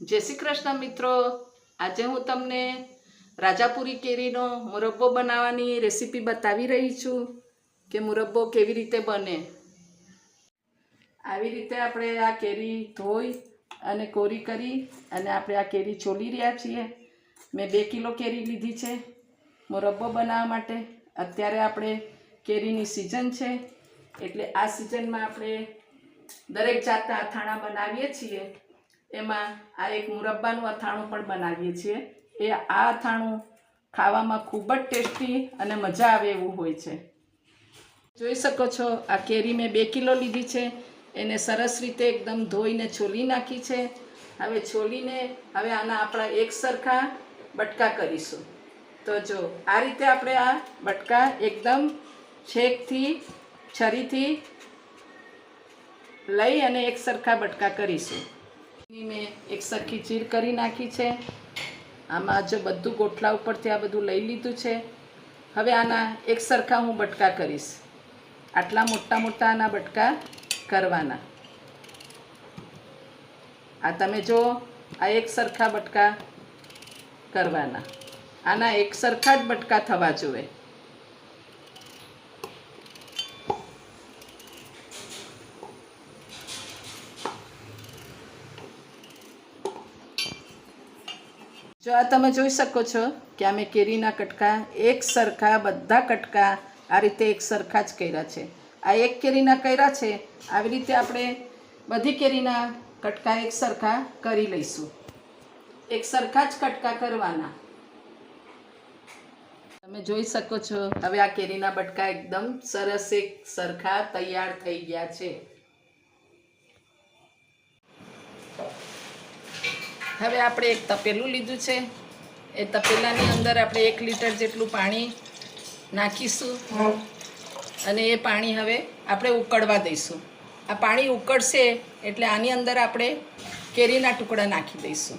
જય શ્રી કૃષ્ણ મિત્રો. આજે હું તમને રાજાપુરી કેરીનો મુરબ્બો બનાવવાની રેસીપી બતાવી રહી છું કે મુરબ્બો કેવી રીતે બને. આવી રીતે આપણે આ કેરી ધોઈ અને કોરી કરી અને આપણે આ કેરી છોલી રહ્યા છીએ. મેં બે કિલો કેરી લીધી છે મુરબ્બો બનાવવા માટે. અત્યારે આપણે કેરીની સિઝન છે એટલે આ સિઝનમાં આપણે દરેક જાતના અથાણા બનાવીએ છીએ. એમાં આ એક મુરબ્બાનું અથાણું પણ બનાવીએ છીએ. એ આ અથાણું ખાવામાં ખૂબ જ ટેસ્ટી અને મજા આવે એવું હોય છે. જોઈ શકો છો, આ કેરી મેં બે કિલો લીધી છે. એને સરસ રીતે એકદમ ધોઈને છોલી નાખી છે. હવે છોલીને હવે આના આપણા એક સરખા બટકા કરીશું. તો જો, આ રીતે આપણે આ બટકા એકદમ છેકથી છરીથી લઈ અને એક સરખા બટકા કરીશું. મેં એક સરખી ચીર કરી નાખી છે. આમાં જો બધું ગોઠલા ઉપરથી આ બધું લઈ લીધું છે. હવે આના એક સરખા હું બટકા કરીશ. આટલા મોટા મોટા આના બટકા કરવાના. આ તમે જો, આ એક સરખા બટકા કરવાના. આના એક સરખા જ બટકા થવા જોઈએ. જો આ તમે જોઈ શકો છો કે અમે કેરીના કટકા, એક સરખા, બધા કટકા આ રીતે એક સરખા જ કર્યા છે. આ એક કેરીના કર્યા છે, આવી રીતે આપણે બધી કેરીના કટકા એક સરખા કરી લઈશું. એક સરખા જ કટકા કરવાના. તમે જોઈ શકો છો, હવે આ કેરીના બટકા એકદમ સરસ એક સરખા તૈયાર થઈ ગયા છે. હવે આપણે એક તપેલું લીધું છે. એ તપેલાની અંદર આપણે એક લીટર જેટલું પાણી નાખીશું. અને એ પાણી હવે આપણે ઉકળવા દઈશું. આ પાણી ઉકળશે એટલે આની અંદર આપણે કેરીના ટુકડા નાખી દઈશું.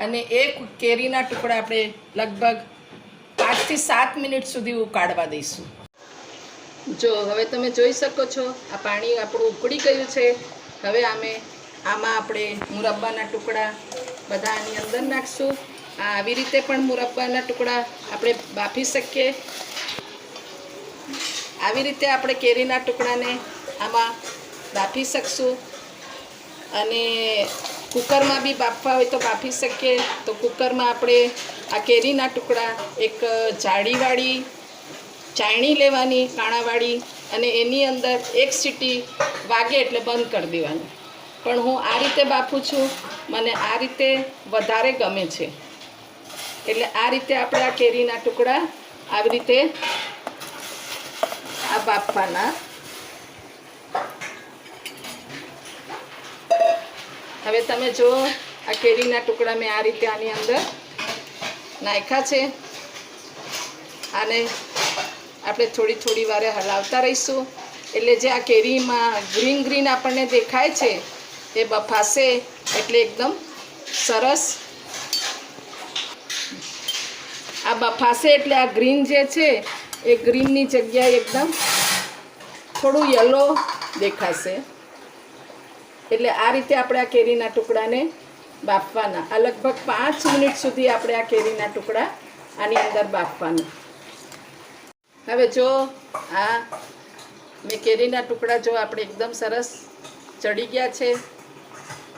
અને એક કેરીના ટુકડા આપણે લગભગ પાંચથી સાત મિનિટ સુધી ઉકાળવા દઈશું. જો હવે તમે જોઈ શકો છો આ પાણી આપણું ઉકળી ગયું છે. હવે અમે આમાં આપણે મુરબ્બાના ટુકડા બધા આની અંદર નાખશું. આવી રીતે પણ મુરબ્બાના ટુકડા આપણે બાફી શકીએ. આવી રીતે આપણે કેરીના ટુકડાને આમાં બાફી શકશું. અને કુકરમાં બી બાફવા હોય તો બાફી શકીએ. તો કુકરમાં આપણે આ કેરીના ટુકડા એક જાળીવાળી, ચાયણી લેવાની, કાણાવાળી અને એની અંદર એક સીટી વાગે એટલે બંધ કરી દેવાનું. પણ હું આ રીતે બાફું છું, મને આ રીતે વધારે ગમે છે. એટલે આ રીતે આપણે આ કેરીના ટુકડા આવી રીતે આ બાફવાના હવે તમે જો આ કેરીના ટુકડા મેં આ રીતે આની અંદર નાખ્યા છે. આને આપણે થોડી થોડી વારે હલાવતા રહીશું. એટલે જે આ કેરીમાં ગ્રીન ગ્રીન આપણને દેખાય છે એ બફાશે એટલે એકદમ સરસ. આ બફાશે એટલે આ ગ્રીન જે છે, એ ગ્રીનની જગ્યાએ એકદમ થોડું યલો દેખાશે. એટલે આ રીતે આપણે આ કેરીના ટુકડાને બાફવાના. આ લગભગ પાંચ મિનિટ સુધી આપણે આ કેરીના ટુકડા આની અંદર બાફવાના. હવે જો આ મેં કેરીના ટુકડા જો આપણે એકદમ સરસ ચડી ગયા છે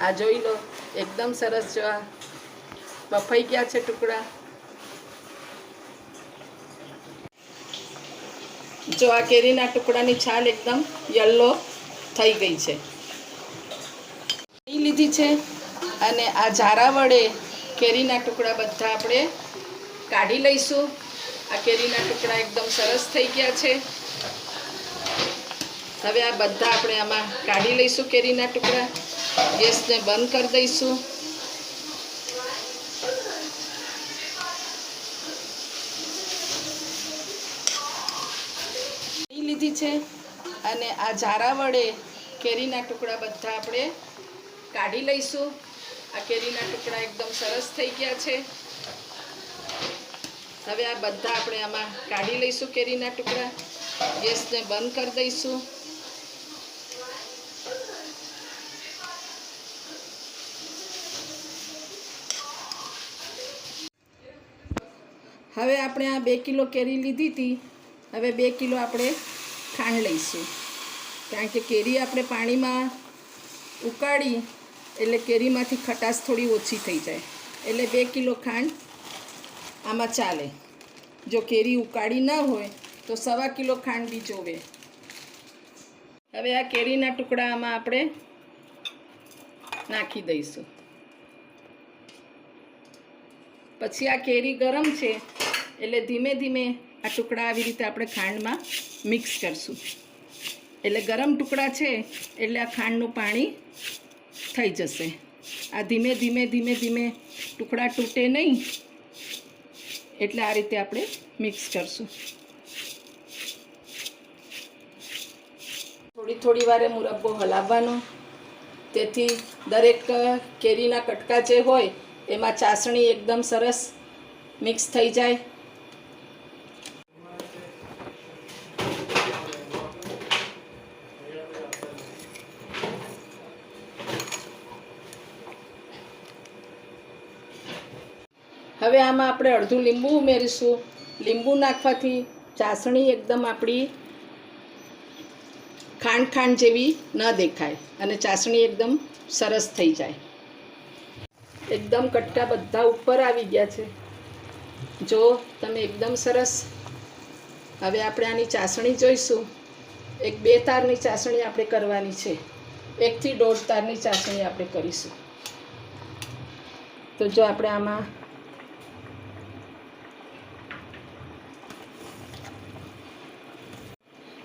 આ જોઈ લો, એકદમ સરસ જો આ. બફાઈ ગયા છે ટુકડા. જો આ કેરીના ટુકડાની છાલ એકદમ યલો થઈ ગઈ છે. લીધી છે અને આ ઝારા વડે કેરીના ટુકડા બધા આપણે કાઢી લઈશું. આ કેરીના ટુકડા એકદમ સરસ થઈ ગયા છે. હવે આ બધા આપણે આમાં કાઢી લઈશું કેરીના ટુકડા. ગેસને બંધ કરી દઈશું. લીધી છે. અને આ ઝારા વડે કેરીના ટુકડા બધા આપણે કાઢી લઈશું. આ કેરીના ટુકડા એકદમ સરસ થઈ ગયા છે. હવે આ બધા આપણે આમાં કાઢી લઈશું કેરીના ટુકડા. ગેસને બંધ કરી દઈશું. હવે આપણે આ બે કિલો કેરી લીધી હતી. હવે બે કિલો આપણે ખાંડ લઈશું. કારણ કે કેરી આપણે પાણીમાં ઉકાળી, એટલે કેરીમાંથી ખટાશ થોડી ઓછી થઈ જાય. એટલે બે કિલો ખાંડ આમાં ચાલે. જો કેરી ઉકાળી ન હોય, તો સવા કિલો ખાંડ બી જોવે. હવે આ કેરીના ટુકડા આમાં આપણે નાખી દઈશું. પછી આ કેરી ગરમ છે એટલે ધીમે ધીમે આ ટુકડા આવી રીતે આપણે ખાંડમાં મિક્સ કરશું. એટલે ગરમ ટુકડા છે, એટલે આ ખાંડનું પાણી થઈ જશે. આ ધીમે ધીમે ધીમે ધીમે ટુકડા તૂટે નહીં, એટલે આ રીતે આપણે મિક્સ કરશું. થોડી થોડી વારે મુરબ્બો હલાવવાનો. તેથી દરેક કેરીના કટકા જે હોય, એમાં ચાસણી એકદમ સરસ મિક્સ થઈ જાય. હવે આમાં આપણે અડધું લીંબુ ઉમેરીશું. લીંબુ નાખવાથી ચાસણી એકદમ આપણી ખાંડ ખાંડ જેવી ન દેખાય અને ચાસણી એકદમ સરસ થઈ જાય. એકદમ કટકા બધા ઉપર આવી ગયા છે. જો તમે એકદમ સરસ. હવે આપણે આની ચાસણી જોઈશું. એક બે તારની ચાસણી આપણે કરવાની છે. એકથી દોઢ તારની ચાસણી આપણે કરીશું. તો જો આપણે આમાં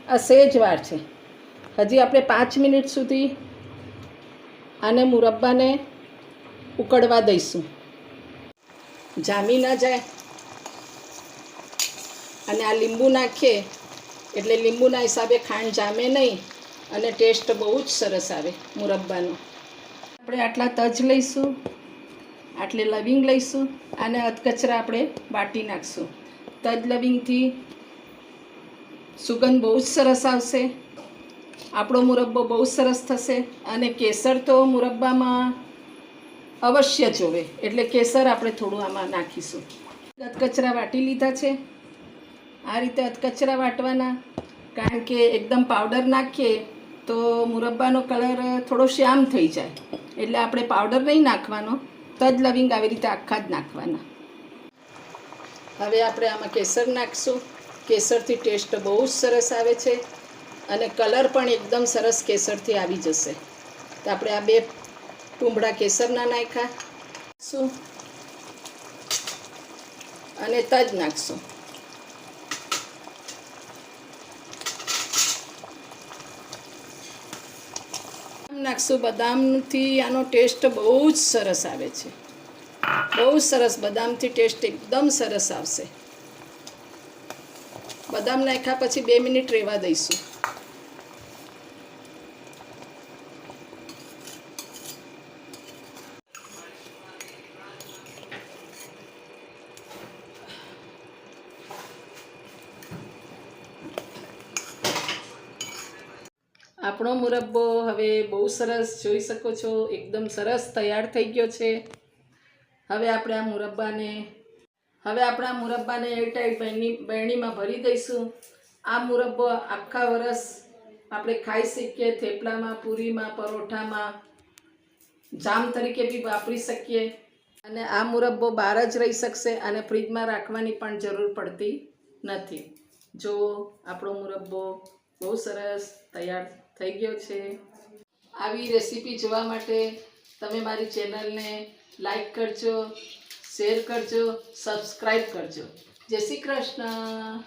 આ સેજ વાર છે. હજી આપણે પાંચ મિનિટ સુધી આને મુરબ્બાને ઉકળવા દઈશું. જામી ન જાય. અને આ લીંબુ નાખીએ, એટલે લીંબુના હિસાબે ખાંડ જામે નહીં અને ટેસ્ટ બહુ જ સરસ આવે મુરબ્બાનો. આપણે આટલા તજ લઈશું, આટલે લવિંગ લઈશું અને અધકચરા આપણે બાટી નાખશું. તજ લવિંગથી સુગંધ બહુ જ સરસ આવશે. આપણો મુરબ્બો બહુ સરસ થશે અને કેસર તો મુરબ્બામાં અવશ્ય જોવે. એટલે કેસર આપણે થોડું આમાં નાખીશું. અધકચરા વાટી લીધા છે. આ રીતે અધકચરા વાટવાના. કારણ કે એકદમ પાવડર નાખીએ તો મુરબ્બાનો કલર થોડો શ્યામ થઈ જાય. એટલે આપણે પાવડર નહીં નાખવાનો. તજ લવિંગ આવી રીતે આખા જ નાખવાના. હવે આપણે આમાં કેસર નાખશું. કેસરથી ટેસ્ટ બહુ જ સરસ આવે છે અને કલર પણ એકદમ સરસ કેસરથી આવી જશે. તો આપણે આ બે ટુંબડા કેસરના નાખ્યા. શું અને તજ નાખશું. નાખશું. બદામથી આનો ટેસ્ટ બહુ જ સરસ આવે છે. બહુ સરસ. બદામથી ટેસ્ટ એકદમ સરસ આવશે. બદામ નાખ્યા પછી બે મિનિટ રહેવા દઈશું. આપણો મુરબ્બો હવે બહુ સરસ જોઈ શકો છો, એકદમ સરસ તૈયાર થઈ ગયો છે. હવે આપણે આ મુરબ્બાને હવે આપણા મુરબ્બાને એરટાઈટ બહેની બહેણીમાં ભરી દઈશું. આ મુરબ્બો આખા વરસ આપણે ખાઈ શકીએ, થેપલામાં, પૂરીમાં, પરોઠામાં, જામ તરીકે બી વાપરી શકીએ. અને આ મુરબ્બો બહાર જ રહી શકશે અને ફ્રીજમાં રાખવાની પણ જરૂર પડતી નથી. જો આપણો મુરબ્બો બહુ સરસ તૈયાર થઈ ગયો છે. આવી રેસીપી જોવા માટે તમે મારી ચેનલને લાઈક કરજો શેર કરજો સબસ્ક્રાઈબ કરજો. જય શ્રી કૃષ્ણ.